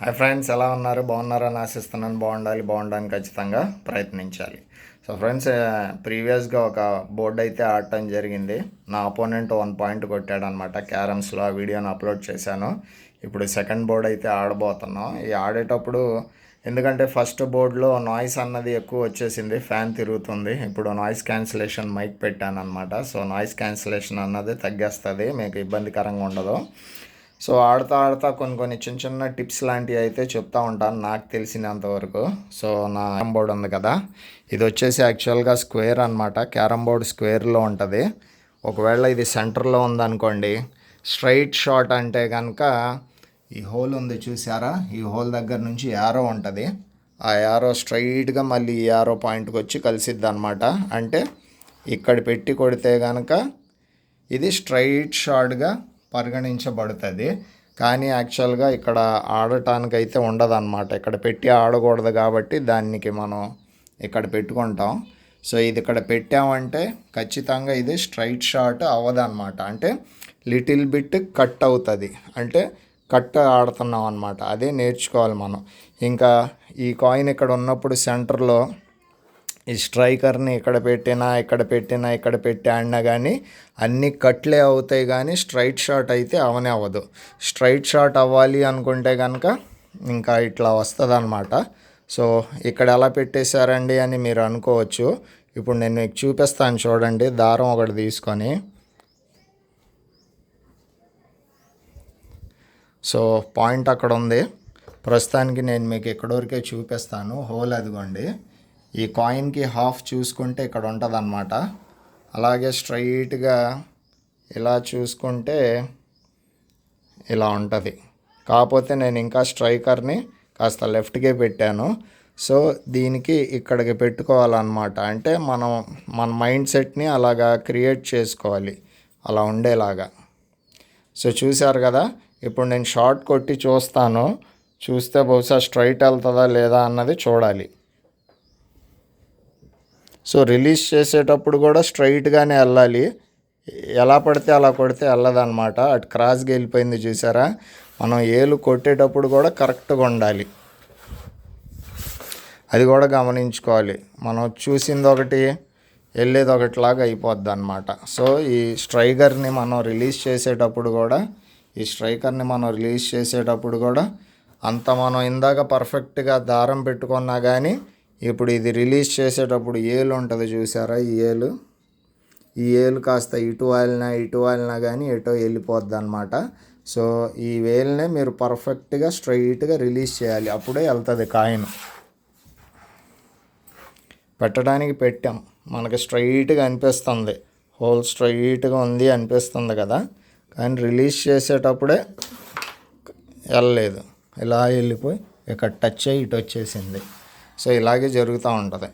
Hi friends ఎలా ఉన్నారు? బాగున్నారని ఆశిస్తున్నాను. బాగుండాలి బాగుండడానికి ఖచ్చితంగా ప్రయత్నించాలి. సో ఫ్రెండ్స్ ప్రీవియస్గా ఒక బోర్డు అయితే ఆడటం జరిగింది. నా అపోనెంట్ వన్ పాయింట్ కొట్టాడు అనమాట క్యారమ్స్లో ఆ వీడియోని అప్లోడ్ చేశాను. ఇప్పుడు సెకండ్ బోర్డ్ అయితే ఆడబోతున్నాం. ఈ ఆడేటప్పుడు ఎందుకంటే ఫస్ట్ బోర్డులో నాయిస్ అన్నది ఎక్కువ వచ్చేసింది. ఫ్యాన్ తిరుగుతుంది. ఇప్పుడు నాయిస్ క్యాన్సిలేషన్ మైక్ పెట్టాను అనమాట సో నాయిస్ క్యాన్సిలేషన్ అన్నది తగ్గేస్తుంది. మీకు ఇబ్బందికరంగా ఉండదు. సో ఆడుతా ఆడుతా కొన్ని కొన్ని చిన్న చిన్న టిప్స్ లాంటివి అయితే చెప్తా ఉంటాను నాకు తెలిసినంతవరకు సో నా క్యారమ్ బోర్డ్ ఉంది కదా. ఇది వచ్చేసి యాక్చువల్గా స్క్వేర్ అనమాట క్యారమ్ బోర్డ్ స్క్వేర్లో ఉంటుంది. ఒకవేళ ఇది సెంటర్లో ఉందనుకోండి స్ట్రైట్ షాట్ అంటే కనుక ఈ హోల్ ఉంది చూసారా? ఈ హోల్ దగ్గర నుంచి యారో ఉంటుంది. ఆ యారో స్ట్రైట్గా మళ్ళీ ఈ యారో పాయింట్కి వచ్చి కలిసిద్ది అనమాట అంటే ఇక్కడ పెట్టి కొడితే కనుక ఇది స్ట్రైట్ షాట్గా పరిగణించబడుతుంది. కానీ యాక్చువల్గా ఇక్కడ ఆడటానికి అయితే ఉండదన్నమాట. ఇక్కడ పెట్టి ఆడకూడదు కాబట్టి దానికి మనం ఇక్కడ పెట్టుకుంటాం. సో ఇది ఇక్కడ పెట్టామంటే ఖచ్చితంగా ఇది స్ట్రైట్ షాట్ అవ్వదన్నమాట అంటే లిటిల్ బిట్ కట్ అవుతుంది. అంటే కట్ ఆడుతున్నాం అనమాట అదే నేర్చుకోవాలి మనం. ఇంకా ఈ కాయిన్ ఇక్కడ ఉన్నప్పుడు సెంటర్లో ఈ స్ట్రైకర్ని ఇక్కడ పెట్టినా ఇక్కడ పెట్టినా ఇక్కడ పెట్టి ఆడినా కానీ అన్ని కట్లే అవుతాయి కానీ స్ట్రైట్ షాట్ అయితే అవనే అవ్వదు. స్ట్రైట్ షాట్ అవ్వాలి అనుకుంటే కనుక ఇంకా ఇట్లా వస్తుంది అనమాట సో ఇక్కడ ఎలా పెట్టేశారండి అని మీరు అనుకోవచ్చు. ఇప్పుడు నేను మీకు చూపిస్తాను చూడండి. దారం ఒకటి తీసుకొని. సో పాయింట్ అక్కడ ఉంది. ప్రస్తుతానికి నేను మీకు ఎక్కడి వరకే చూపిస్తాను. హోల్ అదిగోండి. ఈ కాయిన్కి హాఫ్ చూసుకుంటే ఇక్కడ ఉంటుంది అనమాట అలాగే స్ట్రైట్గా ఇలా చూసుకుంటే ఇలా ఉంటుంది. కాకపోతే నేను ఇంకా స్ట్రైకర్ని కాస్త లెఫ్ట్కే పెట్టాను. సో దీనికి ఇక్కడికి పెట్టుకోవాలన్నమాట. అంటే మనం మన మైండ్ సెట్ని అలాగా క్రియేట్ చేసుకోవాలి. అలా ఉండేలాగా. సో చూశారు కదా? ఇప్పుడు నేను షార్ట్ కొట్టి చూస్తాను. చూస్తే బహుశా స్ట్రైట్ వెళ్తుందా లేదా అన్నది చూడాలి. సో రిలీజ్ చేసేటప్పుడు కూడా స్ట్రైట్గానే వెళ్ళాలి. ఎలా పడితే అలా కొడితే వెళ్ళదన్నమాట. అటు క్రాస్కి వెళ్ళిపోయింది చూసారా? మనం ఏలు కొట్టేటప్పుడు కూడా కరెక్ట్గా ఉండాలి. అది కూడా గమనించుకోవాలి. మనం చూసింది ఒకటి వెళ్ళేది ఒకటిలాగా అయిపోద్ది అనమాట సో ఈ స్ట్రైకర్ని మనం రిలీజ్ చేసేటప్పుడు కూడా ఈ స్ట్రైకర్ని మనం రిలీజ్ చేసేటప్పుడు కూడా అంత మనం ఇందాక పర్ఫెక్ట్గా దారం పెట్టుకున్నా కానీ ఇప్పుడు ఇది రిలీజ్ చేసేటప్పుడు ఏలు ఉంటుంది చూసారా? ఈ ఏలు. ఈ ఏలు కాస్త ఇటు వాలినా ఇటు వాలినా కానీ ఎటో వెళ్ళిపోద్ది అనమాట సో ఈ వేలునే మీరు పర్ఫెక్ట్గా స్ట్రైట్గా రిలీజ్ చేయాలి. అప్పుడే వెళ్తుంది కాయిన్. పెట్టడానికి పెట్టాం. మనకి స్ట్రైట్గా అనిపిస్తుంది. హోల్ స్ట్రైట్గా ఉంది అనిపిస్తుంది కదా. కానీ రిలీజ్ చేసేటప్పుడే వెళ్ళలేదు. ఇలా వెళ్ళిపోయి ఇక్కడ టచ్ అయ్యి ఇటు వచ్చేసింది. సో ఇలాగే జరుగుతూ ఉంటుంది.